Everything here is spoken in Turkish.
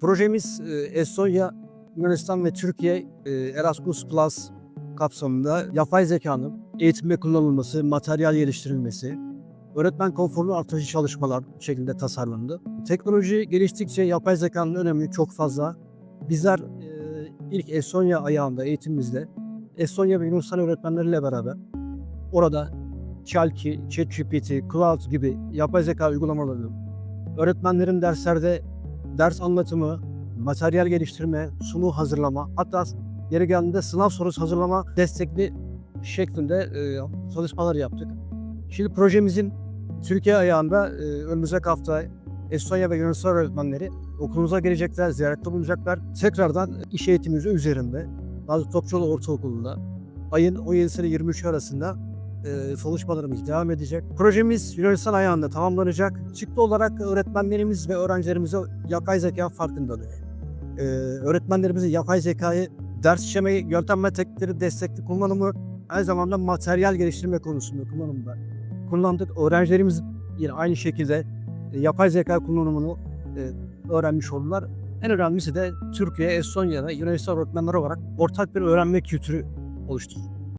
Projemiz e, Estonya, Yunanistan ve Türkiye e, Erasmus Plus kapsamında yapay zekanın eğitimde kullanılması, materyal geliştirilmesi, öğretmen konforunu artırıcı çalışmalar şeklinde tasarlandı. Teknoloji geliştikçe yapay zekanın önemi çok fazla. Bizler e, ilk Estonya ayağında eğitimimizde Estonya ve Yunanistan öğretmenleriyle beraber orada Chalky, ChatGPT, Cloud gibi yapay zeka uygulamalarını öğretmenlerin derslerde ders anlatımı, materyal geliştirme, sunu hazırlama, hatta yeri geldiğinde sınav sorusu hazırlama destekli şeklinde e, çalışmalar yaptık. Şimdi projemizin Türkiye ayağında e, önümüzdeki hafta Estonya ve Yunanistan öğretmenleri okulumuza gelecekler, ziyarette bulunacaklar. Tekrardan iş eğitimimizi üzerinde Nazlı Topçuoğlu Ortaokulu'nda ayın 17'si ile 23 arasında e, çalışmalarımız devam edecek. Projemiz Yunanistan ayağında tamamlanacak. Çıktı olarak öğretmenlerimiz ve öğrencilerimize yapay zeka farkındalığı. E, öğretmenlerimizin yapay zekayı ders işleme yöntem ve teknikleri destekli kullanımı aynı zamanda materyal geliştirme konusunda kullanımda kullandık. Öğrencilerimiz yine aynı şekilde e, yapay zeka kullanımını e, öğrenmiş oldular. En önemlisi de Türkiye, Estonya ve Yunanistan öğretmenleri olarak ortak bir öğrenme kültürü oluşturdu.